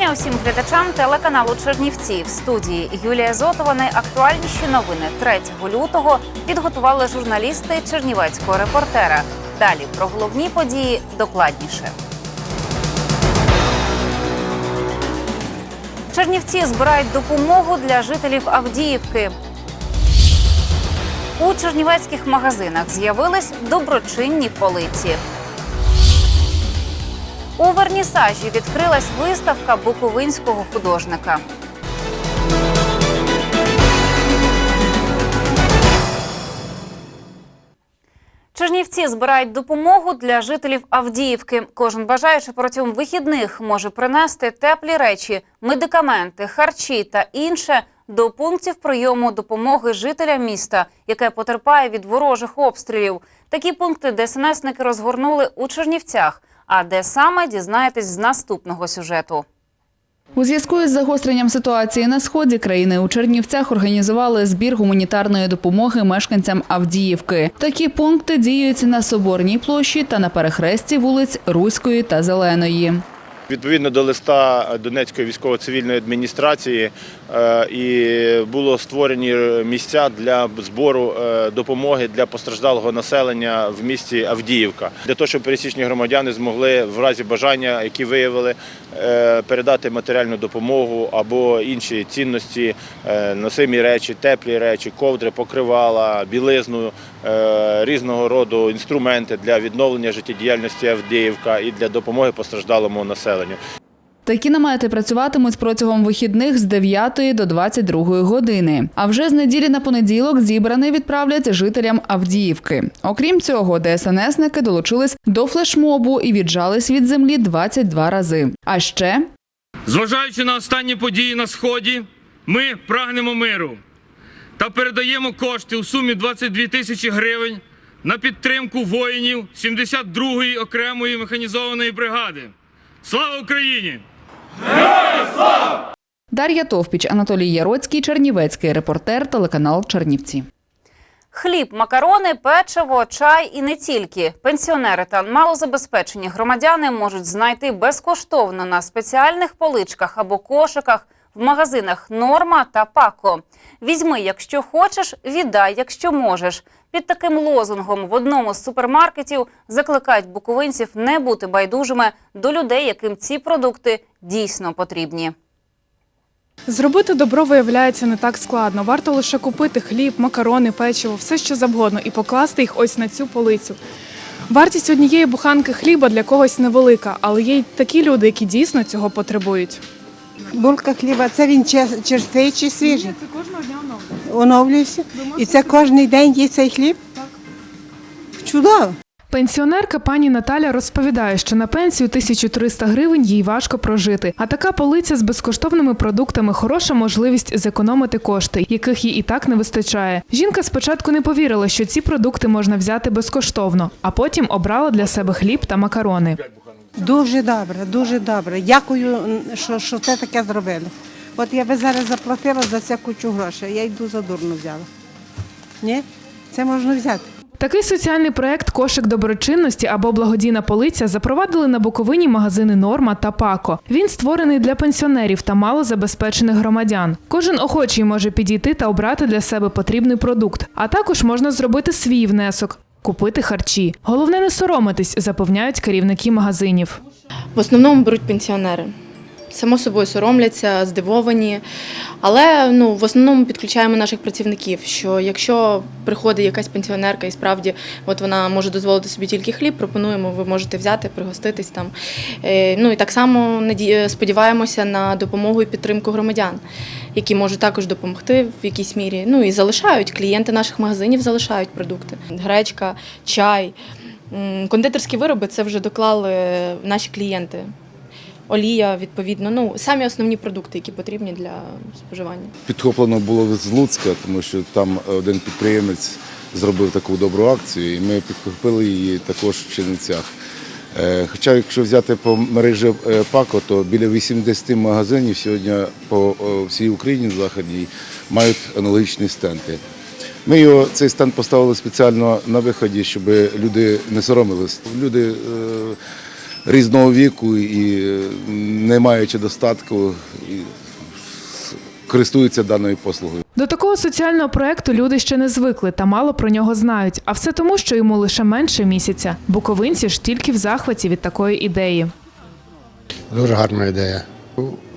Вітання усім глядачам телеканалу Чернівці. В студії Юлія Зотова. Найактуальніші новини 3 лютого підготували журналісти Чернівецького репортера. Далі про головні події докладніше. Чернівці збирають допомогу для жителів Авдіївки. У чернівецьких магазинах з'явились доброчинні полиці. У вернісажі відкрилась виставка буковинського художника. Чернівці збирають допомогу для жителів Авдіївки. Кожен бажаючи протягом вихідних може принести теплі речі, медикаменти, харчі та інше до пунктів прийому допомоги жителям міста, яке потерпає від ворожих обстрілів. Такі пункти ДСНСники розгорнули у Чернівцях. А де саме дізнаєтесь з наступного сюжету. У зв'язку із загостренням ситуації на сході країни у Чернівцях організували збір гуманітарної допомоги мешканцям Авдіївки. Такі пункти діють на Соборній площі та на перехресті вулиць Руської та Зеленої. Відповідно до листа Донецької військово-цивільної адміністрації і було створені місця для збору е, допомоги для постраждалого населення в місті Авдіївка, для того, щоб пересічні громадяни змогли в разі бажання, які виявили, е, передати матеріальну допомогу або інші цінності, е, носимі речі, теплі речі, ковдри, покривала, білизну, е, різного роду інструменти для відновлення життєдіяльності Авдіївка і для допомоги постраждалому населенню. Такі намети працюватимуть протягом вихідних з 9 до 22 години. А вже з неділі на понеділок зібраний відправлять жителям Авдіївки. Окрім цього, ДСНСники долучились до флешмобу і віджались від землі 22 рази. А ще Зважаючи на останні події на сході, ми прагнемо миру та передаємо кошти у сумі 22 тисячі гривень на підтримку воїнів 72-ї окремої механізованої бригади. Слава Україні! Дар'я Товпіч, Анатолій Яроцький, Чернівецький репортер, телеканал Чернівці. Хліб, макарони, печиво, чай і не тільки. Пенсіонери та малозабезпечені громадяни можуть знайти безкоштовно на спеціальних поличках або кошиках в магазинах Норма та Пако. Візьми, якщо хочеш, віддай, якщо можеш. Під таким лозунгом в одному з супермаркетів закликають буковинців не бути байдужими до людей, яким ці продукти дійсно потрібні. Зробити добро виявляється не так складно. Варто лише купити хліб, макарони, печиво, все що завгодно, і покласти їх ось на цю полицю. Вартість однієї буханки хліба для когось невелика, але є й такі люди, які дійсно цього потребують. Булка хліба, це він чер- черствий чи свіжий? Це кожного дня оновлюється. Оновлюється. І це кожен день є цей хліб? Так. Чудово. Пенсіонерка пані Наталя розповідає, що на пенсію 1300 гривень їй важко прожити. А така полиця з безкоштовними продуктами хороша можливість зекономити кошти, яких їй і так не вистачає. Жінка спочатку не повірила, що ці продукти можна взяти безкоштовно, а потім обрала для себе хліб та макарони. Дуже добре, дуже добре. Дякую, що, що це таке зробили. От я би зараз заплатила за це кучу грошей. Я йду за дурно взяла. Ні? Це можна взяти. Такий соціальний проект Кошик доброчинності або благодійна полиця запровадили на Буковині магазини Норма та Пако. Він створений для пенсіонерів та малозабезпечених громадян. Кожен охочий може підійти та обрати для себе потрібний продукт, а також можна зробити свій внесок. Купити харчі. Головне не соромитись, запевняють керівники магазинів. В основному беруть пенсіонери. Само собою соромляться, здивовані. Але ну, в основному підключаємо наших працівників, що якщо приходить якась пенсіонерка і справді от вона може дозволити собі тільки хліб, пропонуємо, ви можете взяти, пригоститись там. Е, Ну і так само сподіваємося на допомогу і підтримку громадян, які можуть також допомогти в якійсь мірі. Ну і залишають клієнти наших магазинів залишають продукти. Гречка, чай, кондитерські вироби це вже доклали наші клієнти. олія, відповідно. Ну, самі основні продукти, які потрібні для споживання. Підхоплено було з Луцька, тому що там один підприємець зробив таку добру акцію, і ми підхопили її також в Чернівцях. Е, Хоча, якщо взяти по мережі е, ПАКО, то біля 80 магазинів сьогодні по е, всій Україні заходній мають аналогічні стенди. Ми його цей стенд поставили спеціально на виході, щоб люди не соромились. Люди різного віку і не маючи достатку, користуються даною послугою. До такого соціального проекту люди ще не звикли та мало про нього знають. А все тому, що йому лише менше місяця. Буковинці ж тільки в захваті від такої ідеї. Дуже гарна ідея.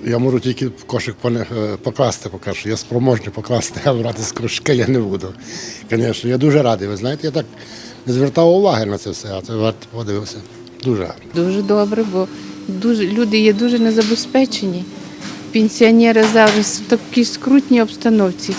Я можу тільки в кошик поне- е, покласти, поки що. Я спроможний покласти, а брати з кошика я не буду. Звісно, я дуже радий. Ви знаєте, я так не звертав уваги на це все, а це варто подивився. Дуже гарно. Дуже добре, бо дуже, люди є дуже незабезпечені. Пенсіонери зараз в такій скрутній обстановці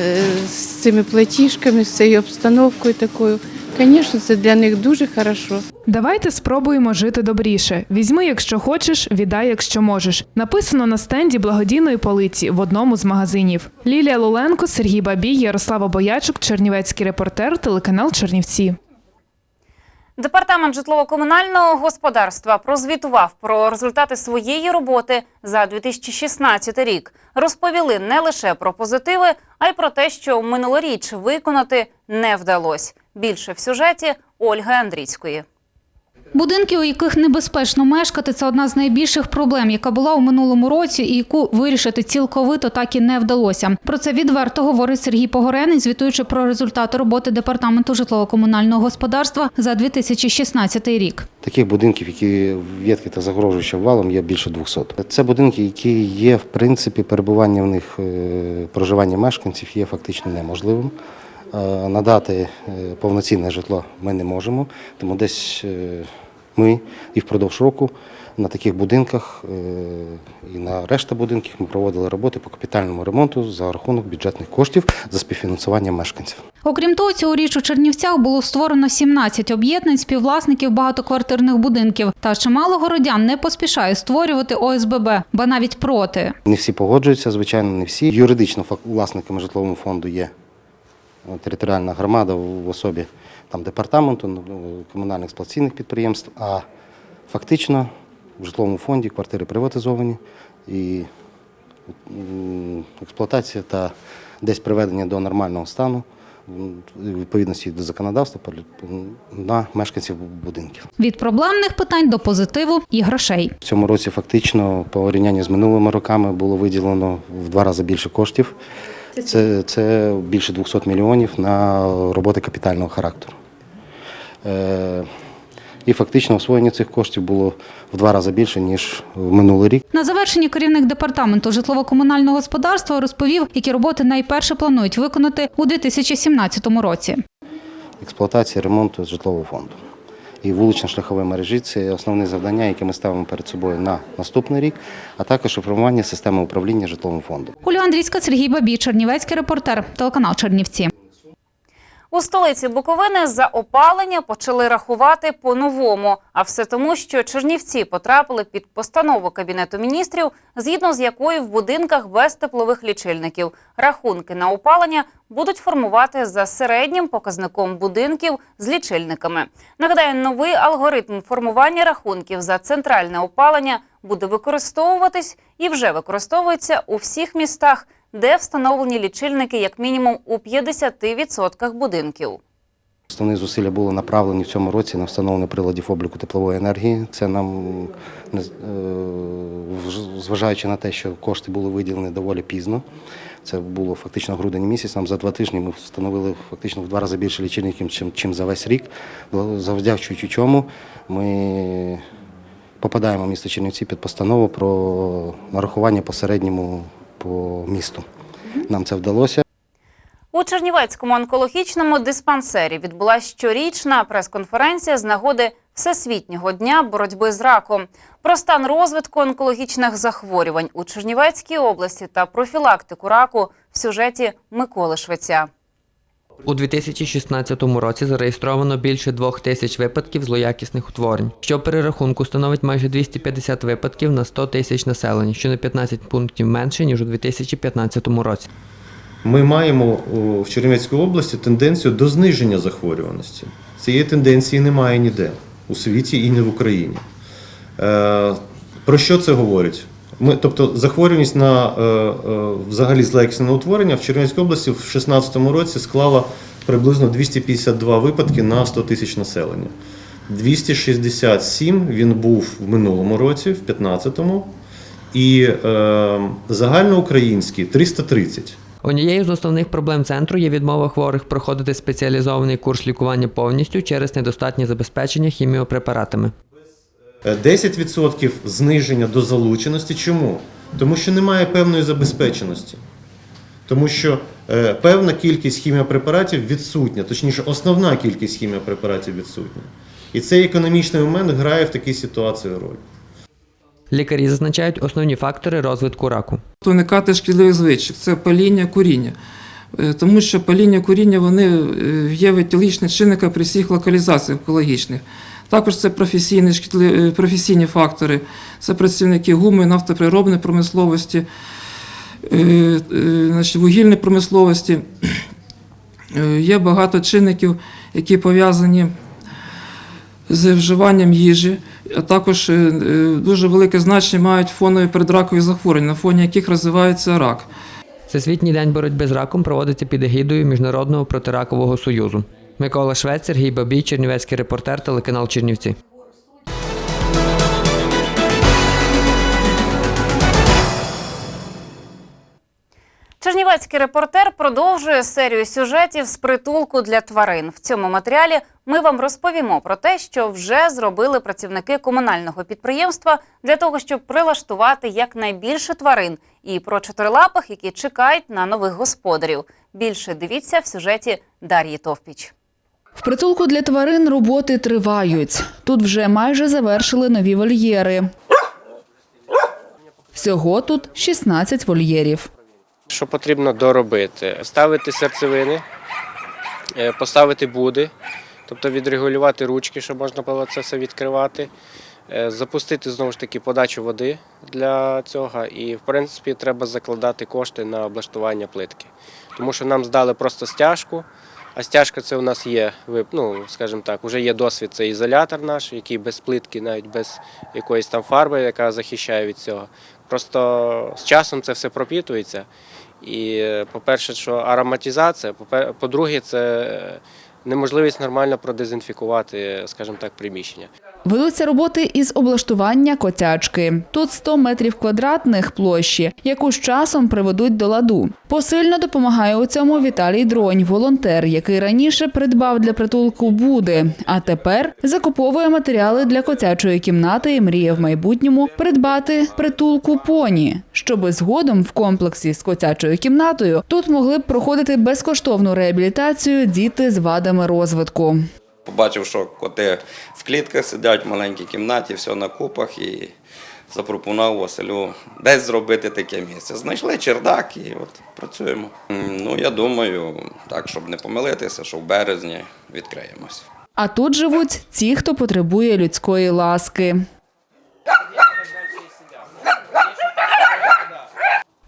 е, з цими платіжками, з цією обстановкою такою. Звісно, це для них дуже хорошо. Давайте спробуємо жити добріше. Візьми, якщо хочеш, віддай, якщо можеш. Написано на стенді благодійної полиці в одному з магазинів. Лілія Луленко, Сергій Бабій, Ярослава Боячук, Чернівецький репортер, телеканал Чернівці. Департамент житлово-комунального господарства прозвітував про результати своєї роботи за 2016 рік. Розповіли не лише про позитиви, а й про те, що минулоріч виконати не вдалося. Більше в сюжеті Ольги Андрійської. Будинки, у яких небезпечно мешкати, це одна з найбільших проблем, яка була у минулому році, і яку вирішити цілковито так і не вдалося. Про це відверто говорить Сергій Погорений, звітуючи про результати роботи департаменту житлово-комунального господарства за 2016 рік. Таких будинків, які ветки та загрожуючи валом, є більше 200. Це будинки, які є, в принципі, перебування в них, е, проживання мешканців є фактично неможливим. Е, Надати е, повноцінне житло ми не можемо, тому десь е, ми і впродовж року на таких будинках і на решта будинків ми проводили роботи по капітальному ремонту за рахунок бюджетних коштів за співфінансування мешканців. Окрім того, цьогоріч у Чернівцях було створено 17 об'єднань співвласників багатоквартирних будинків. Та чимало городян не поспішає створювати ОСББ, ба навіть проти. Не всі погоджуються, звичайно, не всі. Юридично власниками житлового фонду є територіальна громада в особі там, департаменту, ну, комунальних експлуатаційних підприємств, а фактично в житловому фонді квартири приватизовані і експлуатація та десь приведення до нормального стану відповідності до законодавства на мешканців будинків. Від проблемних питань до позитиву і грошей. В цьому році фактично по порівнянні з минулими роками було виділено в два рази більше коштів. Це, це більше 200 мільйонів на роботи капітального характеру. Е, і фактично освоєння цих коштів було в два рази більше, ніж в минулий рік. На завершенні керівник департаменту житлово-комунального господарства розповів, які роботи найперше планують виконати у 2017 році. Експлуатація ремонту житлового фонду. І вулично шляхової мережі це основне завдання, яке ми ставимо перед собою на наступний рік, а також реформування системи управління житловим фондом. Кулю Андрійська, Сергій Бабій, Чернівецький репортер, телеканал Чернівці. У столиці Буковини за опалення почали рахувати по-новому. А все тому, що Чернівці потрапили під постанову Кабінету міністрів, згідно з якою в будинках без теплових лічильників рахунки на опалення будуть формувати за середнім показником будинків з лічильниками. Нагадаю, новий алгоритм формування рахунків за центральне опалення буде використовуватись і вже використовується у всіх містах, де встановлені лічильники як мінімум у 50% будинків. Основні зусилля були направлені в цьому році на встановлення приладів обліку теплової енергії. Це нам, е, зважаючи на те, що кошти були виділені доволі пізно. Це було фактично грудень місяць. Нам за два тижні ми встановили фактично в два рази більше лічильників, чим за весь рік. Завдячуючи чому ми попадаємо в місто Чернівці під постанову про нарахування по середньому по місту. Нам це вдалося. У Чернівецькому онкологічному диспансері відбулася щорічна прес-конференція з нагоди Всесвітнього дня боротьби з раком. Про стан розвитку онкологічних захворювань у Чернівецькій області та профілактику раку в сюжеті Миколи Швеця. У 2016 році зареєстровано більше двох тисяч випадків злоякісних утворень, що перерахунку становить майже 250 випадків на 100 тисяч населення, що на 15 пунктів менше ніж у 2015 році. Ми маємо в Чернівецькій області тенденцію до зниження захворюваності. Цієї тенденції немає ніде у світі і не в Україні. Е, про що це говорить? Ми, тобто захворюваність на е, е, взагалі злоякісне утворення в Чернівецькій області в 2016 році склала приблизно 252 випадки на 100 тисяч населення. 267 він був в минулому році, в 2015-му, і е, загальноукраїнський 330. Однією з основних проблем центру є відмова хворих проходити спеціалізований курс лікування повністю через недостатнє забезпечення хіміопрепаратами. Е, 10% зниження до залученості. Чому? Тому що немає певної забезпеченості. Тому що е, певна кількість хіміопрепаратів відсутня, точніше, основна кількість хіміопрепаратів відсутня. І цей економічний момент грає в такій ситуації роль. Лікарі зазначають основні фактори розвитку раку. уникати шкідливих звичок це паління, куріння. Е, Тому що паління, куріння вони е, є витілічні чинники при всіх локалізаціях екологічних. Також це професійні, е, професійні фактори, це працівники гуми, нафтоприробної промисловості, е, е, вугільної промисловості. Є багато чинників, які пов'язані з вживанням їжі, а також дуже велике значення мають фонові передракові захворювання, на фоні яких розвивається рак. Всесвітній день боротьби з раком проводиться під егідою Міжнародного протиракового союзу. Микола Швець, Сергій Бабій, Чернівецький репортер, телеканал Чернівці. Чернівецький репортер продовжує серію сюжетів з притулку для тварин. В цьому матеріалі ми вам розповімо про те, що вже зробили працівники комунального підприємства для того, щоб прилаштувати якнайбільше тварин, і про чотирилапих, які чекають на нових господарів. Більше дивіться в сюжеті Дар'ї Товпіч. В притулку для тварин роботи тривають. Тут вже майже завершили нові вольєри. Всього тут 16 вольєрів. Що потрібно доробити? Ставити серцевини, е, поставити буди, тобто відрегулювати ручки, щоб можна було це все відкривати, е, запустити знову ж таки подачу води для цього. І, в принципі, треба закладати кошти на облаштування плитки. Тому що нам здали просто стяжку, а стяжка це у нас є, ну, скажімо так, вже є досвід, це ізолятор наш, який без плитки, навіть без якоїсь там фарби, яка захищає від цього. Просто з часом це все пропітується. І, по-перше, що ароматизація, по-друге, це неможливість нормально продезінфікувати, скажімо так, приміщення. Ведуться роботи із облаштування котячки. Тут 100 метрів квадратних площі, яку з часом приведуть до ладу. Посильно допомагає у цьому Віталій Дронь, волонтер, який раніше придбав для притулку буди, а тепер закуповує матеріали для котячої кімнати і мріє в майбутньому придбати притулку поні, щоби згодом в комплексі з котячою кімнатою тут могли б проходити безкоштовну реабілітацію діти з вадами розвитку. Побачив, що коти в клітках сидять в маленькій кімнаті, все на купах і запропонував Василю десь зробити таке місце. Знайшли чердак і от працюємо. Ну, я думаю, так, щоб не помилитися, що в березні відкриємось. А тут живуть ті, хто потребує людської ласки.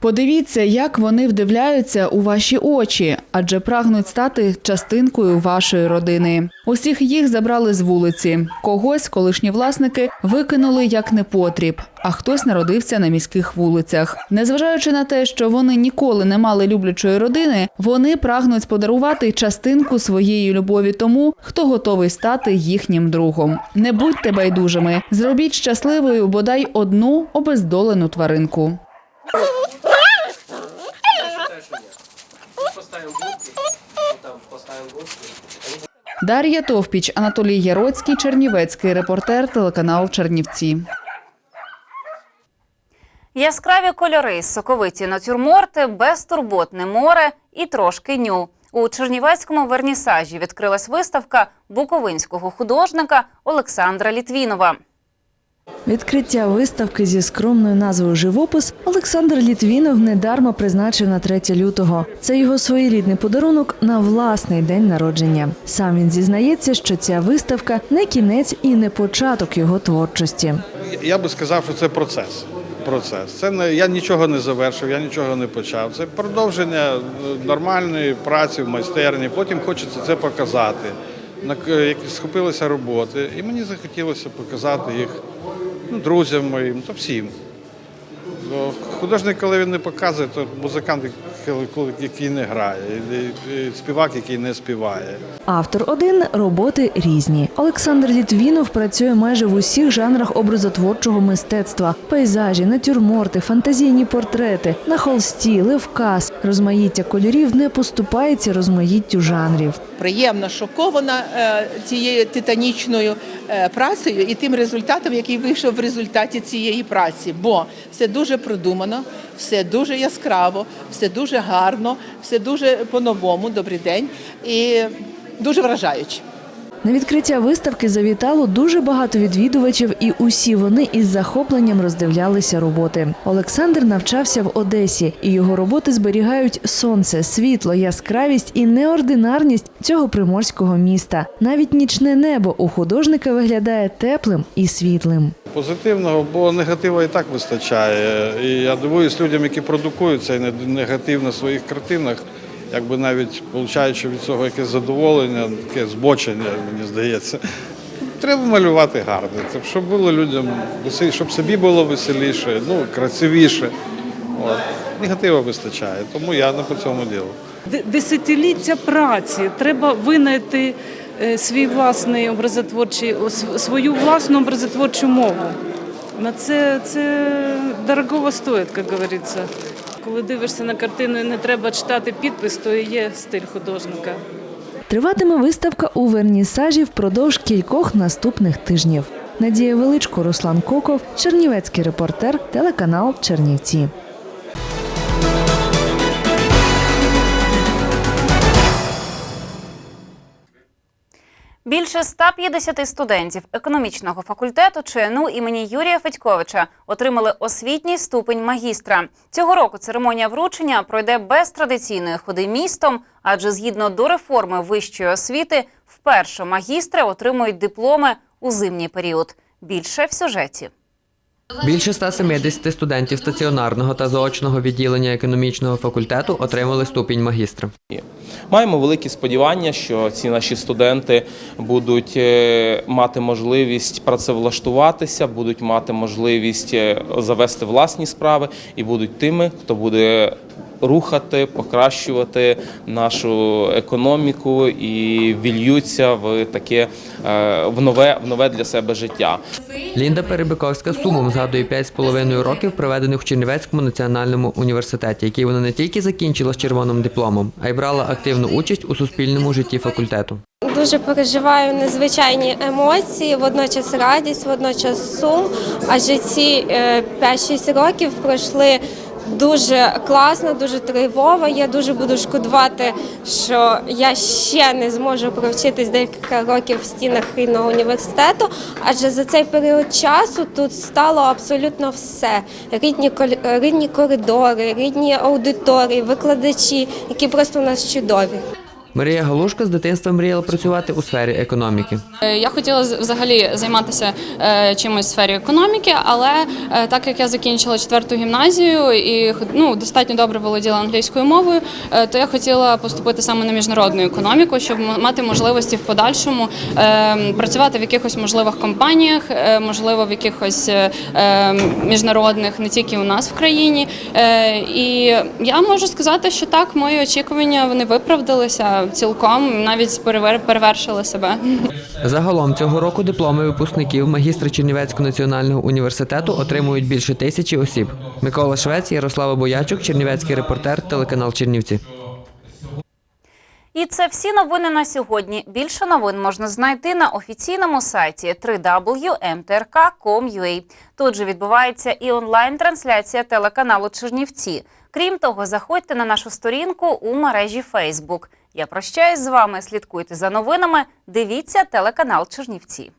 Подивіться, як вони вдивляються у ваші очі, адже прагнуть стати частинкою вашої родини. Усіх їх забрали з вулиці. Когось колишні власники викинули як непотріб, а хтось народився на міських вулицях. Незважаючи на те, що вони ніколи не мали люблячої родини, вони прагнуть подарувати частинку своєї любові тому, хто готовий стати їхнім другом. Не будьте байдужими, зробіть щасливою бодай одну обездолену тваринку. Дар'я Товпіч, Анатолій Яроцький, Чернівецький репортер, телеканал Чернівці. Яскраві кольори, соковиті натюрморти, безтурботне море і трошки ню. У Чернівецькому вернісажі відкрилась виставка буковинського художника Олександра Літвінова. Відкриття виставки зі скромною назвою Живопис Олександр Літвінов недарма призначив на 3 лютого. Це його своєрідний подарунок на власний день народження. Сам він зізнається, що ця виставка не кінець і не початок його творчості. Я би сказав, що це процес. Процес. Це не я нічого не завершив, я нічого не почав. Це продовження е, нормальної праці в майстерні. Потім хочеться це показати. На схопилися роботи, і мені захотілося показати їх ну, друзям моїм та всім. Художник, коли він не показує, то музикант, який не грає, співак, який не співає. Автор один роботи різні. Олександр Літвінов працює майже в усіх жанрах образотворчого мистецтва: пейзажі, натюрморти, фантазійні портрети, на холсті, ливкас. Розмаїття кольорів не поступається розмаїттю жанрів. приємно шокована е, цією титанічною е, працею і тим результатом, який вийшов в результаті цієї праці. Бо все дуже продумано, все дуже яскраво, все дуже гарно, все дуже по-новому. Добрий день і дуже вражаюче. На відкриття виставки завітало дуже багато відвідувачів, і усі вони із захопленням роздивлялися роботи. Олександр навчався в Одесі, і його роботи зберігають сонце, світло, яскравість і неординарність цього приморського міста. Навіть нічне небо у художника виглядає теплим і світлим. Позитивного, бо негатива і так вистачає. І я дивуюсь людям, які продукують цей негатив на своїх картинах, якби навіть получаючи від цього якесь задоволення, таке збочення, мені здається. Треба малювати гарно, щоб було людям веселіше, щоб собі було веселіше, ну, красивіше. От. Негатива вистачає, тому я не по цьому ділу. Десятиліття праці. Треба винайти е, свій власний образотворчий, свою власну образотворчу мову. На це, це дорого стоїть, як говориться. Коли дивишся на картину і не треба читати підпис, то і є стиль художника. Триватиме виставка у вернісажі впродовж кількох наступних тижнів. Надія Величко, Руслан Коков, Чернівецький репортер, телеканал Чернівці. Більше 150 студентів економічного факультету ЧНУ імені Юрія Федьковича отримали освітній ступень магістра. Цього року церемонія вручення пройде без традиційної ходи містом, адже згідно до реформи вищої освіти, вперше магістри отримують дипломи у зимній період. Більше в сюжеті. Більше 170 студентів стаціонарного та заочного відділення економічного факультету отримали ступінь магістра. Маємо великі сподівання, що ці наші студенти будуть е, мати можливість працевлаштуватися, будуть мати можливість е, завести власні справи і будуть тими, хто буде рухати, покращувати нашу економіку і вільються в таке е, в нове, в нове для себе життя. Лінда Перебиковська сумом згадує 5,5 років, проведених в Чернівецькому національному університеті, який вона не тільки закінчила з червоним дипломом, а й брала активну участь у суспільному житті факультету. Дуже переживаю незвичайні емоції, водночас радість, водночас сум. Адже ці е, 5-6 років пройшли дуже класно, дуже тривово. Я дуже буду шкодувати, що я ще не зможу провчитись декілька років в стінах рідного університету. Адже за цей період часу тут стало абсолютно все: рідні рідні коридори, рідні аудиторії, викладачі, які просто у нас чудові. Марія Галушка з дитинства мріяла працювати у сфері економіки. Е, Я хотіла взагалі займатися е, чимось в сфері економіки, але е, так як я закінчила четверту гімназію і ну, достатньо добре володіла англійською мовою, то я хотіла поступити саме на міжнародну економіку, щоб мати можливості в подальшому працювати в якихось можливих компаніях, можливо, в якихось міжнародних, не тільки у нас в країні. І я можу сказати, що так, мої очікування вони виправдалися цілком, навіть перевершили себе. Загалом цього року дипломи випускників магістра Чернівецького національного університету отримують більше тисячі осіб. Микола Швець, Ярослава Боячук, Чернівецький репортер, телеканал Чернівці. І це всі новини на сьогодні. Більше новин можна знайти на офіційному сайті www.mtrk.com.ua. Тут же відбувається і онлайн-трансляція телеканалу Чернівці. Крім того, заходьте на нашу сторінку у мережі Facebook. Я прощаюсь з вами. Слідкуйте за новинами. Дивіться телеканал Чернівці.